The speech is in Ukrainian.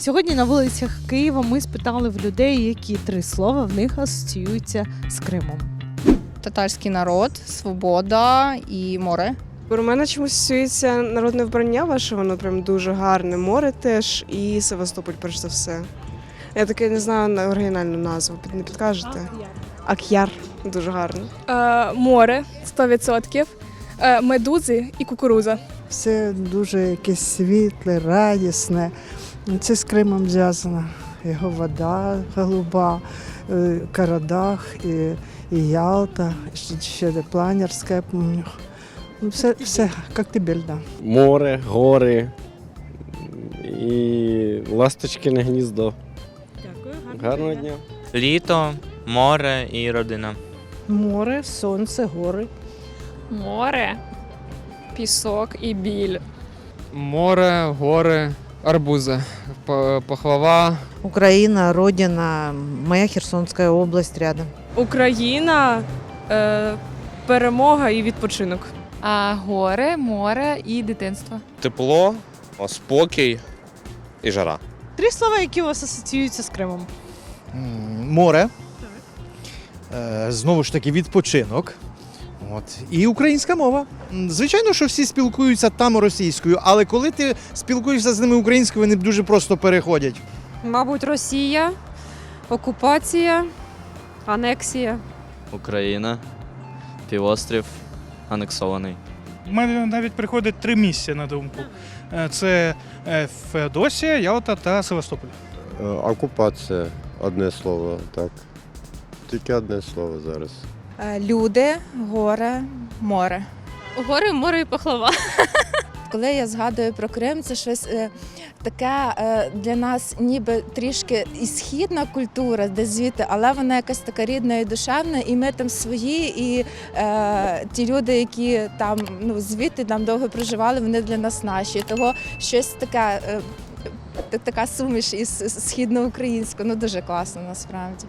Сьогодні на вулицях Києва ми спитали в людей, які три слова в них асоціюються з Кримом. Татарський народ, свобода і море. У мене чомусь асоціюється народне вбрання ваше, воно прям дуже гарне. Море теж і Севастополь, перш за все. Я таки не знаю на оригінальну назву. Не підкажете? Ак'яр. Дуже гарно. Е, море 100%, е, медузи і кукуруза. Все дуже якесь світле, радісне. Це з Кримом зв'язано. Його вода голуба, е, Карадах і, і Ялта, ще, ще де Планерська, я пам'ятаю. Ну, все, все, Коктебель, да. море, гори і ласточкине гніздо. Дякую, Гарного дня. Літо, море і родина. Море, сонце, гори. Море, пісок і біль. Море, гори, арбузи, П- пахлава, Украина, Родина, моя Херсонская область рядом. Україна, е, перемога і відпочинок. А гори, море і дитинство. Тепло, спокій і жара. Три слова, які у вас асоціюються з Кримом. Море. Е, Знову ж таки, відпочинок. От. І українська мова. Звичайно, що всі спілкуються там російською, але коли ти спілкуєшся з ними українською, вони дуже просто переходять. Мабуть, Росія, окупація, анексія. Україна, півострів, анексований. У мене навіть приходить три місця на думку. Е, Це е, Феодосія, Ялта та Севастополь. Окупація одне слово, так. Тільки одне слово зараз. Люди, горе, море. Гори, море і пахлава. Коли я згадую про Крим, це щось е, таке е, для нас, ніби трішки і східна культура, де звідти, але вона якась така рідна і душевна, і ми там свої, і е, ті люди, які там ну звідти там довго проживали, вони для нас наші. Того щось таке, е, така суміш із східноукраїнською, ну дуже класно насправді.